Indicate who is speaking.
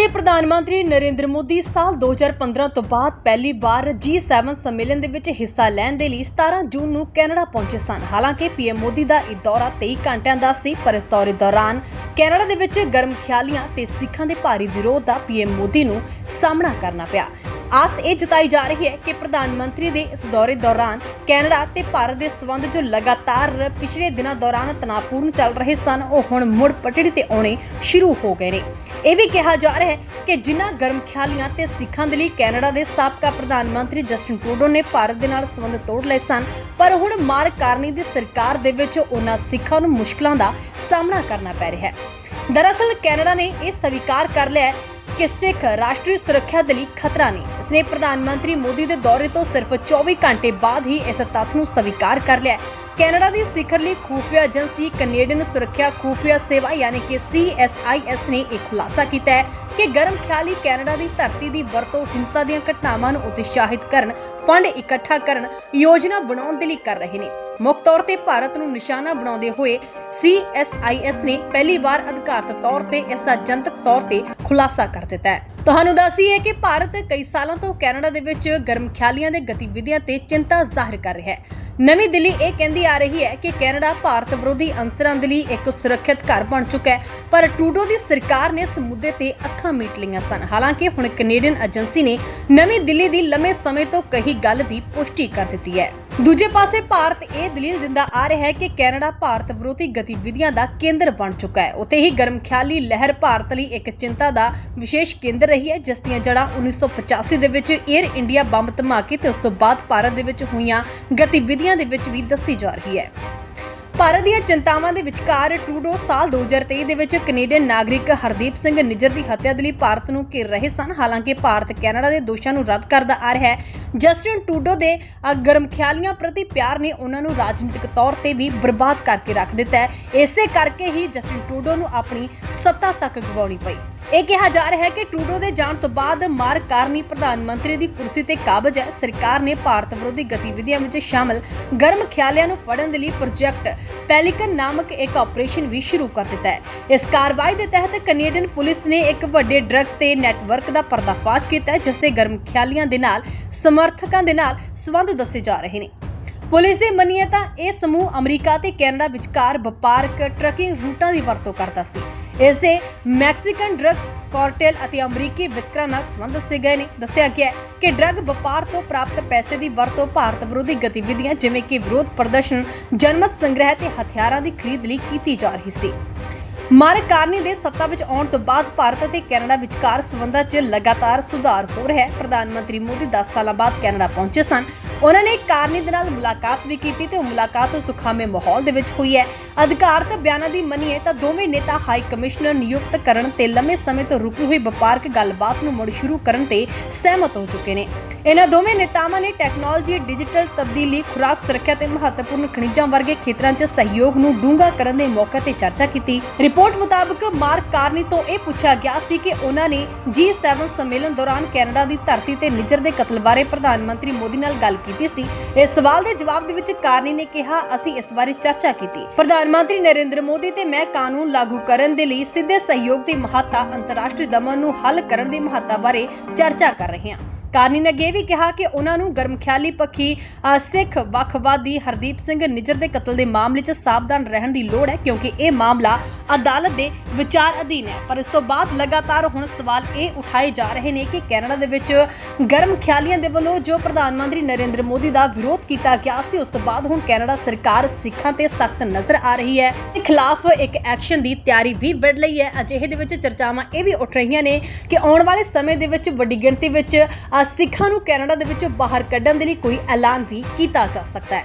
Speaker 1: ਦੇ ਪ੍ਰਧਾਨ ਮੰਤਰੀ ਨਰਿੰਦਰ ਮੋਦੀ ਸਾਲ 2015 ਤੋਂ ਬਾਅਦ ਪਹਿਲੀ ਵਾਰ G7 ਸੰਮੇਲਨ ਦੇ ਵਿੱਚ ਹਿੱਸਾ ਲੈਣ ਦੇ ਲਈ 17 ਜੂਨ ਨੂੰ ਕੈਨੇਡਾ ਪਹੁੰਚੇ ਸਨ। ਹਾਲਾਂਕਿ ਪੀਐਮ ਮੋਦੀ ਦਾ ਇਹ ਦੌਰਾ 23 ਘੰਟਿਆਂ ਦਾ ਸੀ, ਪਰ ਇਸ ਦੌਰੇ ਦੌਰਾਨ ਕੈਨੇਡਾ ਦੇ ਵਿੱਚ ਗਰਮ ਖਿਆਲੀਆਂ ਤੇ ਸਿੱਖਾਂ ਦੇ ਭਾਰੀ ਵਿਰੋਧ ਦਾ ਪੀਐਮ ਮੋਦੀ ਨੂੰ ਸਾਹਮਣਾ ਕਰਨਾ ਪਿਆ। ਆਸ ਇਹ ਜਤਾਈ ਜਾ ਰਹੀ ਹੈ ਕਿ ਪ੍ਰਧਾਨ ਮੰਤਰੀ ਦੇ ਇਸ ਦੌਰੇ ਦੌਰਾਨ ਕੈਨੇਡਾ ਤੇ ਭਾਰਤ ਦੇ ਸਬੰਧ ਜੋ ਲਗਾਤਾਰ ਪਿਛਲੇ ਦਿਨਾਂ ਦੌਰਾਨ ਤਣਾਅਪੂਰਨ ਚੱਲ ਰਹੇ ਸਨ, ਉਹ ਹੁਣ ਮੁੜ ਪਟੜੀ ਤੇ ਆਉਣੇ ਸ਼ੁਰੂ ਹੋ ਗਏ ਨੇ। ਇਹ ਵੀ ਕਿਹਾ ਜਾ ਰਿਹਾ ਹੈ ਕਿ ਜਿਨ੍ਹਾਂ ਗਰਮ ਖਿਆਲੀਆਂ ਤੇ ਸਿੱਖਾਂ ਦੇ ਲਈ ਕੈਨੇਡਾ ਦੇ ਸਾਬਕਾ ਪ੍ਰਧਾਨ ਮੰਤਰੀ ਜਸਟਿਨ ਟਰੂਡੋ ਨੇ ਭਾਰਤ ਦੇ ਨਾਲ ਸਬੰਧ ਤੋੜ ਲਏ ਸਨ, ਪਰ ਹੁਣ ਮਾਰਕ ਕਾਰਨੀ ਦੀ ਸਰਕਾਰ ਦੇ ਵਿੱਚ ਉਹਨਾਂ ਸਿੱਖਾਂ ਨੂੰ ਮੁਸ਼ਕਲਾਂ ਦਾ ਸਾਹਮਣਾ ਕਰਨਾ ਪੈ ਰਿਹਾ ਹੈ। ਦਰਅਸਲ ਕੈਨੇਡਾ ਨੇ ਇਹ ਸਵੀਕਾਰ ਕਰ ਲਿਆ ਕਿ ਸਿੱਖ ਰਾਸ਼ਟਰੀ ਸੁਰੱਖਿਆ ਦੇ ਲਈ ਖਤਰਾ ਨੇ ਨਹੀਂ ਇਸਨੇ ਪ੍ਰਧਾਨ ਮੰਤਰੀ ਮੋਦੀ ਦੇ ਦੌਰੇ ਤੋਂ ਸਿਰਫ 24 ਘੰਟੇ ਬਾਅਦ ਹੀ ਇਸ ਤੱਥ ਨੂੰ ਸਵੀਕਾਰ ਕਰ ਲਿਆ ਕੈਨੇਡਾ ਦੀ ਸਿਖਰ ਖੂਫੀਆ ਏਜੰਸੀ ਕੈਨੇਡੀਅਨ ਸੁਰੱਖਿਆ ਖੂਫੀਆ ਸੇਵਾ ਯਾਨੀ ਕਿ CSIS ਨੇ ਇੱਕ ਖੁਲਾਸਾ ਕੀਤਾ ਹੈ ਕਿ ਗਰਮ ਖਿਆਲੀ ਕੈਨੇਡਾ ਦੀ ਧਰਤੀ ਦੀ ਵਰਤੋਂ ਹਿੰਸਾ ਦੀਆਂ ਘਟਨਾਵਾਂ ਨੂੰ ਉਤਸ਼ਾਹਿਤ ਕਰਨ, ਫੰਡ ਇਕੱਠਾ ਕਰਨ, ਯੋਜਨਾ ਬਣਾਉਣ ਦੇ ਲਈ ਕਰ ਰਹੇ ਨੇ। ਮੁੱਖ ਤੌਰ ਤੇ ਭਾਰਤ ਨੂੰ ਨਿਸ਼ਾਨਾ ਬਣਾਉਂਦੇ ਹੋਏ CSIS ਨੇ ਪਹਿਲੀ ਵਾਰ ਅਧਿਕਾਰਤ ਤੌਰ ਤੇ ਇਸ ਦਾ ਜਨਤਕ ਤੌਰ ਤੇ ਖੁਲਾਸਾ ਕਰ ਦਿੱਤਾ ਹੈ। ਤੁਹਾਨੂੰ ਦੱਸੀਏ ਕਿ ਭਾਰਤ ਕਈ ਸਾਲਾਂ ਤੋਂ ਕੈਨੇਡਾ ਦੇ ਵਿੱਚ ਗਰਮ ਖਿਆਲੀਆਂ ਦੇ ਗਤੀਵਿਧੀਆਂ ਤੇ ਚਿੰਤਾ ਜ਼ਾਹਿਰ ਕਰ ਰਿਹਾ ਹੈ। ਨਵੀਂ ਦਿੱਲੀ ਇਹ ਕਹਿੰਦੀ ਆ ਰਹੀ ਹੈ ਕਿ ਕੈਨੇਡਾ ਭਾਰਤ ਵਿਰੋਧੀ ਅੰਸਰਾਂ ਦੇ ਲਈ ਇੱਕ ਸੁਰੱਖਿਅਤ ਘਰ ਬਣ ਚੁੱਕਾ ਹੈ, ਪਰ ਟੂਡੋ ਦੀ ਸਰਕਾਰ ਨੇ ਇਸ ਮੁੱਦੇ ਤੇ ਅੱਖਾਂ ਮੀਟ ਲਈਆਂ ਸਨ। ਹਾਲਾਂਕਿ ਹੁਣ ਕੈਨੇਡੀਅਨ ਏਜੰਸੀ ਨੇ ਨਵੀਂ ਦਿੱਲੀ ਦੀ ਲੰਮੇ ਸਮੇਂ ਤੋਂ ਕਹੀ ਗੱਲ ਦੀ ਪੁਸ਼ਟੀ ਕਰ ਦਿੱਤੀ ਹੈ। ਦੂਜੇ ਪਾਸੇ ਭਾਰਤ ਇਹ ਦਲੀਲ ਦਿੰਦਾ ਆ ਰਿਹਾ ਹੈ ਕਿ ਕੈਨੇਡਾ ਭਾਰਤ ਵਿਰੋਧੀ ਗਤੀਵਿਧੀਆਂ ਦਾ ਕੇਂਦਰ ਬਣ ਚੁੱਕਾ ਹੈ। ਉੱਥੇ ਹੀ ਗਰਮਖਿਆਲੀ ਲਹਿਰ ਭਾਰਤ ਲਈ ਇੱਕ ਚਿੰਤਾ ਦਾ ਵਿਸ਼ੇਸ਼ ਕੇਂਦਰ ਰਹੀ ਹੈ, ਜਿਸ ਦੀਆਂ ਜੜ੍ਹਾਂ 1985 ਦੇ ਵਿੱਚ 에ਅਰ ਇੰਡੀਆ ਬੰਬ ਧਮਾਕੇ ਤੇ ਉਸ ਤੋਂ ਬਾਅਦ ਭਾਰਤ ਦੇ ਵਿੱਚ ਹੋਈਆਂ ਗਤੀਵਿਧੀਆਂ ਦੇ ਵਿੱਚ ਵੀ ਦੱਸੀ ਜਾ ਰਹੀ ਹੈ। ਭਾਰਤ ਦੀਆਂ ਚਿੰਤਾਵਾਂ ਦੇ ਵਿਚਕਾਰ ਟਰੂਡੋ ਸਾਲ 2023 ਦੇ ਵਿੱਚ ਕੈਨੇਡੀਅਨ ਨਾਗਰਿਕ ਹਰਦੀਪ ਸਿੰਘ ਨਿੱਜਰ ਦੀ ਹੱਤਿਆ ਦੇ ਲਈ ਭਾਰਤ ਨੂੰ ਘੇਰ ਰਹੇ ਸਨ। ਹਾਲਾਂਕਿ ਭਾਰਤ ਕੈਨੇਡਾ ਦੇ ਦੋਸ਼ਾਂ ਨੂੰ ਰੱਦ ਕਰਦਾ ਆ ਰਿਹਾ ਹੈ। ਜਸਟਿਨ ਟਰੂਡੋ ਦੇ ਅ, ਗਰਮ ਖਿਆਲੀਆਂ ਪ੍ਰਤੀ ਪਿਆਰ ਨੇ ਉਹਨਾਂ ਨੂੰ ਰਾਜਨੀਤਿਕ ਤੌਰ ਤੇ ਵੀ ਬਰਬਾਦ ਕਰਕੇ ਰੱਖ ਦਿੱਤਾ ਹੈ। ਇਸੇ ਕਰਕੇ ਹੀ ਜਸਟਿਨ ਟਰੂਡੋ ਨੂੰ ਆਪਣੀ ਸੱਤਾ ਤੱਕ ਗਵਾਉਣੀ ਪਈ। ਇਹ ਕਿਹਾ ਜਾ ਰਿਹਾ ਹੈ ਕਿ ਟਰੂਡੋ ਦੇ ਜਾਣ ਤੋਂ ਬਾਅਦ ਮਾਰ ਕਾਰਨੀ ਪ੍ਰਧਾਨ ਮੰਤਰੀ ਦੀ ਕੁਰਸੀ ਤੇ ਕਾਬਜ ਹੈ। ਸਰਕਾਰ ਨੇ ਭਾਰਤ ਵਿਰੋਧੀ ਗਤੀਵਿਧੀਆਂ ਵਿੱਚ ਸ਼ਾਮਲ ਗਰਮ ਖਿਆਲਿਆਂ ਨੂੰ ਫੜਨ ਦੇ ਲਈ ਪ੍ਰੋਜੈਕਟ ਪੈਲਿਕਨ ਨਾਮਕ ਇੱਕ ਆਪਰੇਸ਼ਨ ਵੀ ਸ਼ੁਰੂ ਕਰ ਦਿੱਤਾ ਹੈ। ਇਸ ਕਾਰਵਾਈ ਦੇ ਤਹਿਤ ਕੈਨੇਡੀਅਨ ਪੁਲਿਸ ਨੇ ਇੱਕ ਵੱਡੇ ਡਰੱਗ ਤੇ ਨੈਟਵਰਕ ਦਾ ਪਰਦਾਫਾਸ਼ ਕੀਤਾ ਹੈ, ਜਿਸ ਦੇ ਗਰਮ ਖਿਆਲੀਆਂ ਦੇ ਨਾਲ, ਸਮਰਥਕਾਂ ਦੇ ਨਾਲ ਸੰਬੰਧ ਦੱਸੇ ਜਾ ਰਹੇ ਨੇ। ਪੁਲਿਸ ਦੀ ਮੰਨੀਏ ਤਾਂ ਇਹ ਸਮੂਹ ਅਮਰੀਕਾ ਤੇ ਕੈਨੇਡਾ ਵਿਚਕਾਰ ਵਪਾਰਕ ਟਰੱਕਿੰਗ ਰੂਟਾਂ ਦੀ ਵਰਤੋਂ ਕਰਦਾ ਸੀ। ਇਸ ਦੇ ਮੈਕਸੀਕਨ ਡਰੱਗ ਕਾਰਟੇਲ ਅਤੇ ਅਮਰੀਕੀ ਵਿਤਕਰਾ ਨਾਲ ਸੰਬੰਧ ਦੱਸੇ ਗਏ ਨੇ। ਦੱਸਿਆ ਗਿਆ ਕਿ ਡਰੱਗ ਵਪਾਰ ਤੋਂ ਪ੍ਰਾਪਤ ਪੈਸੇ ਦੀ ਵਰਤੋਂ ਭਾਰਤ ਵਿਰੋਧੀ ਗਤੀਵਿਧੀਆਂ ਜਿਵੇਂ ਕਿ ਵਿਰੋਧ ਪ੍ਰਦਰਸ਼ਨ, ਜਨਮਤ ਸੰਗ੍ਰਹਿ ਤੇ ਹਥਿਆਰਾਂ ਦੀ ਖਰੀਦ ਲਈ ਕੀਤੀ ਜਾ ਰਹੀ ਸੀ। ਮਾਰਕ ਕਾਰਨੀ ਦੇ ਸੱਤਾ ਵਿੱਚ ਆਉਣ ਤੋਂ ਬਾਅਦ ਭਾਰਤ ਅਤੇ ਕੈਨੇਡਾ ਵਿਚਕਾਰ ਸਬੰਧਾਂ 'ਚ ਲਗਾਤਾਰ ਸੁਧਾਰ ਹੋ ਰਿਹਾ ਹੈ। ਪ੍ਰਧਾਨ ਮੰਤਰੀ ਮੋਦੀ 10 ਸਾਲਾਂ ਬਾਅਦ ਕੈਨੇਡਾ ਪਹੁੰਚੇ ਸਨ। ਉਹਨਾਂ ਨੇ ਕਾਰਨੀ ਦੇ ਨਾਲ ਮੁਲਾਕਾਤ ਵੀ ਕੀਤੀ ਤੇ ਉਹ ਮੁਲਾਕਾਤ ਸੁਖਾਵੇਂ ਮਾਹੌਲ ਦੇ ਵਿੱਚ ਹੋਈ ਹੈ। ਅਧਿਕਾਰਤ ਬਿਆਨਾਂ ਦੀ ਮੰਨੀਏ ਤਾਂ ਦੋਵੇਂ ਨੇਤਾ ਹਾਈ ਕਮਿਸ਼ਨਰ ਨਿਯੁਕਤ ਕਰਨ ਤੇ ਲੰਮੇ ਸਮੇਂ ਤੋਂ ਰੁਕੀ ਹੋਈ ਵਪਾਰਕ ਗੱਲਬਾਤ ਨੂੰ ਮੁੜ ਸ਼ੁਰੂ ਕਰਨ ਤੇ ਸਹਿਮਤ ਹੋ ਚੁੱਕੇ ਨੇ। ਇਹਨਾਂ ਦੋਵੇਂ ਨੇਤਾਵਾਂ ਨੇ ਟੈਕਨੋਲੋਜੀ, ਡਿਜੀਟਲ ਤਬਦੀਲੀ, ਖੁਰਾਕ ਸੁਰੱਖਿਆ ਤੇ ਮਹੱਤਵਪੂਰਨ ਖਣਿਜਾਂ ਵਰਗੇ ਖੇਤਰਾਂ 'ਚ ਸਹਿਯੋਗ ਨੂੰ ਡੂੰਘਾ ਕਰਨ ਦੇ ਮੌਕੇ ਤੇ ਚਰਚਾ ਕੀਤੀ। ਰਿਪੋਰਟ ਮੁਤਾਬਕ ਮਾਰਕ ਕਾਰਨੀ ਤੋਂ ਇਹ ਪੁੱਛਿਆ ਗਿਆ ਸੀ ਕਿ ਉਹਨਾਂ ਨੇ G7 ਸੰਮੇਲਨ ਦੌਰਾਨ ਕੈਨੇਡਾ ਦੀ ਧਰਤੀ ਤੇ ਨਿਜਰ ਦੇ ਕਤਲ ਬਾਰੇ ਪ੍ਰਧਾਨ ਮੰਤਰੀ ਮੋਦੀ ਨਾਲ ਗੱਲ ਕੀਤੀ ਕੀਤੀ ਸੀ। ਇਸ ਸਵਾਲ ਦੇ ਜਵਾਬ ਦੇ ਵਿੱਚ ਕਾਰਨੀ ਨੇ ਕਿਹਾ, ਅਸੀਂ ਇਸ ਬਾਰੇ ਚਰਚਾ ਕੀਤੀ। ਪ੍ਰਧਾਨ ਮੰਤਰੀ ਨਰਿੰਦਰ ਮੋਦੀ ਤੇ ਮੈਂ ਕਾਨੂੰਨ ਲਾਗੂ ਕਰਨ ਦੇ ਲਈ ਸਿੱਧੇ ਸਹਿਯੋਗ ਦੀ ਮਹੱਤਤਾ ਅੰਤਰਰਾਸ਼ਟਰੀ ਦਮਨ ਨੂੰ ਹੱਲ ਕਰਨ ਦੀ ਮਹੱਤਤਾ ਬਾਰੇ ਚਰਚਾ ਕਰ ਰਹੇ ਹਾਂ। ਕਾਰਨੀ ਨੇ ਅੱਗੇ ਵੀ ਕਿਹਾ ਕਿ ਉਹਨਾਂ ਨੂੰ ਗਰਮਖਿਆਲੀ ਪੱਖੀ ਅ, ਸਿੱਖ ਵੱਖਵਾਦੀ ਹਰਦੀਪ ਸਿੰਘ ਨਿੱਜਰ ਦੇ ਕਤਲ ਦੇ ਮਾਮਲੇ 'ਚ ਸਾਵਧਾਨ ਰਹਿਣ ਦੀ ਲੋੜ ਹੈ ਕਿਉਂਕਿ ਇਹ ਮਾਮਲਾ ਅਦਾਲਤ ਦੇ ਵਿਚਾਰ ਅਧੀਨ ਹੈ। ਪਰ ਇਸ ਤੋਂ ਬਾਅਦ ਲਗਾਤਾਰ ਹੁਣ ਸਵਾਲ ਇਹ ਉਠਾਏ ਜਾ ਰਹੇ ਨੇ ਕਿ ਕੈਨੇਡਾ ਦੇ ਵਿੱਚ ਗਰਮਖਿਆਲੀਆਂ ਦੇ ਵੱਲੋਂ ਜੋ ਪ੍ਰਧਾਨ ਮੰਤਰੀ ਨਰਿੰਦਰ ਮੋਦੀ ਦਾ ਵਿਰੋਧ ਕੀਤਾ ਗਿਆ ਸੀ ਉਸ ਤੋਂ ਬਾਅਦ ਹੁਣ ਕੈਨੇਡਾ ਸਰਕਾਰ ਸਿੱਖਾਂ ਤੇ ਸਖਤ ਨਜ਼ਰ ਆ ਰਹੀ ਹੈ। ਦੇ ਖਿਲਾਫ ਇੱਕ ਐਕਸ਼ਨ ਦੀ ਤਿਆਰੀ ਵੀ ਵਿੱਢ ਲਈ ਹੈ। ਅਜਿਹੇ ਦੇ ਵਿੱਚ ਚਰਚਾਵਾਂ ਇਹ ਵੀ ਉੱਠ ਰਹੀਆਂ ਨੇ ਕਿ ਆਉਣ ਵਾਲੇ ਸਮੇਂ ਦੇ ਵਿੱਚ ਵੱਡੀ ਗਿਣਤੀ ਵਿੱਚ ਅ, ਸਿੱਖਾਂ ਨੂੰ ਕੈਨੇਡਾ ਦੇ ਵਿੱਚੋਂ ਬਾਹਰ ਕੱਢਣ ਦੇ ਲਈ ਕੋਈ ਐਲਾਨ ਵੀ ਕੀਤਾ ਜਾ ਸਕਦਾ ਹੈ।